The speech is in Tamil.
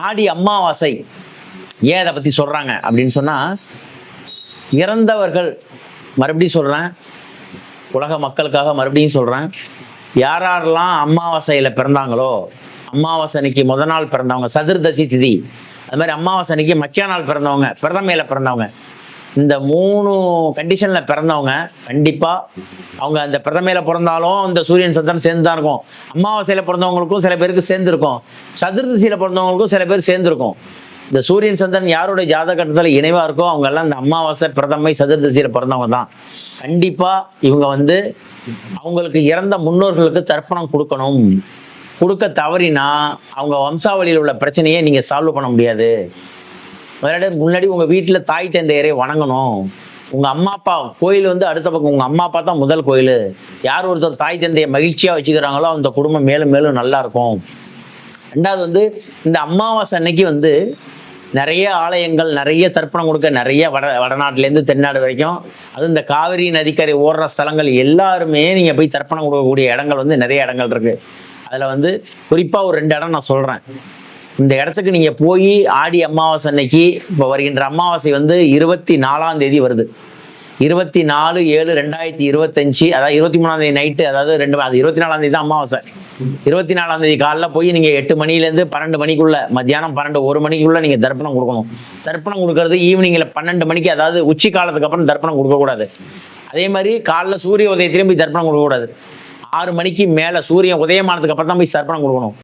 ஆடி அமாவாசை ஏன் அதை பற்றி சொல்கிறாங்க அப்படின்னு சொன்னால் இறந்தவர்கள் மறுபடியும் சொல்கிறேன் உலக மக்களுக்காக மறுபடியும் சொல்கிறேன் யார் யாரெல்லாம் அம்மாவாசையில் பிறந்தாங்களோ அமாவாசை அன்னைக்கு முத நாள் பிறந்தவங்க சதுர்தசி திதி அது மாதிரி அமாவாசை அன்னைக்கு மக்கிய நாள் பிறந்தவங்க பிரதமையில் பிறந்தவங்க இந்த மூணு கண்டிஷனில் பிறந்தவங்க கண்டிப்பாக அவங்க அந்த பிரதமையில் பிறந்தாலும் இந்த சூரியன் சந்திரன் சேர்ந்து தான் இருக்கும். அமாவாசையில் பிறந்தவங்களுக்கும் சில பேருக்கு சேர்ந்துருக்கும். சதுர்தசியில் பிறந்தவங்களுக்கும் சில பேர் சேர்ந்துருக்கும். இந்த சூரியன் சந்திரன் யாருடைய ஜாதகத்தில் இணைவாக இருக்கோ அவங்க எல்லாம் இந்த அமாவாசை பிரதமை சதுர்தசியில் பிறந்தவங்க தான். கண்டிப்பாக இவங்க வந்து அவங்களுக்கு இறந்த முன்னோர்களுக்கு தர்ப்பணம் கொடுக்கணும். கொடுக்க தவறினா அவங்க வம்சாவளியில் உள்ள பிரச்சனையை நீங்கள் சால்வ் பண்ண முடியாது. முன்னாடி முன்னாடி உங்கள் வீட்டில் தாய் தந்தையரை வணங்கணும். உங்கள் அம்மா அப்பா கோயில் வந்து அடுத்த பக்கம் உங்கள் அம்மா அப்பா தான் முதல் கோயில். யார் ஒருத்தர் தாய் தந்தையை மகிழ்ச்சியாக வச்சுக்கிறாங்களோ அந்த குடும்பம் மேலும் மேலும் நல்லா இருக்கும். ரெண்டாவது வந்து இந்த அமாவாசை அன்னைக்கு வந்து நிறைய ஆலயங்கள் நிறைய தர்ப்பணம் கொடுக்க நிறைய வட வடநாட்டிலேருந்து தென்னாடு வரைக்கும் அதுவும் இந்த காவிரி நதிக்கரை ஓடுற ஸ்தலங்கள் எல்லாருமே நீங்கள் போய் தர்ப்பணம் கொடுக்கக்கூடிய இடங்கள் வந்து நிறைய இடங்கள் இருக்குது அதில் வந்து குறிப்பாக ஒரு ரெண்டு இடம் நான் சொல்கிறேன் இந்த இடத்துக்கு நீங்கள் போய் ஆடி அமாவாசை அன்னைக்கு இப்போ வருகின்ற அமாவாசை வந்து இருபத்தி நாலாம் தேதி வருது. இருபத்தி நாலு ஏழு ரெண்டாயிரத்தி இருபத்தஞ்சு அதாவது இருபத்தி மூணாம் தேதி நைட்டு அதாவது ரெண்டு அது இருபத்தி நாலாம் தேதி தான் அமாவாசை. இருபத்தி நாலாம் தேதி காலைல போய் நீங்கள் எட்டு மணிலேருந்து பன்னெண்டு மணிக்குள்ள மத்தியானம் பன்னெண்டு ஒரு மணிக்குள்ள நீங்கள் தர்ப்பணம் கொடுக்கணும். தர்ப்பணம் கொடுக்கறது ஈவினிங்கில் பன்னெண்டு மணிக்கு அதாவது உச்சி காலத்துக்கு அப்புறம் தர்ப்பணம் கொடுக்கக்கூடாது. அதே மாதிரி காலைல சூரிய உதயத்திலையும் போய் தர்ப்பணம் கொடுக்கக்கூடாது. ஆறு மணிக்கு மேலே சூரியன் உதயமானதுக்கு அப்புறம் தான் போய் தர்ப்பணம் கொடுக்கணும்.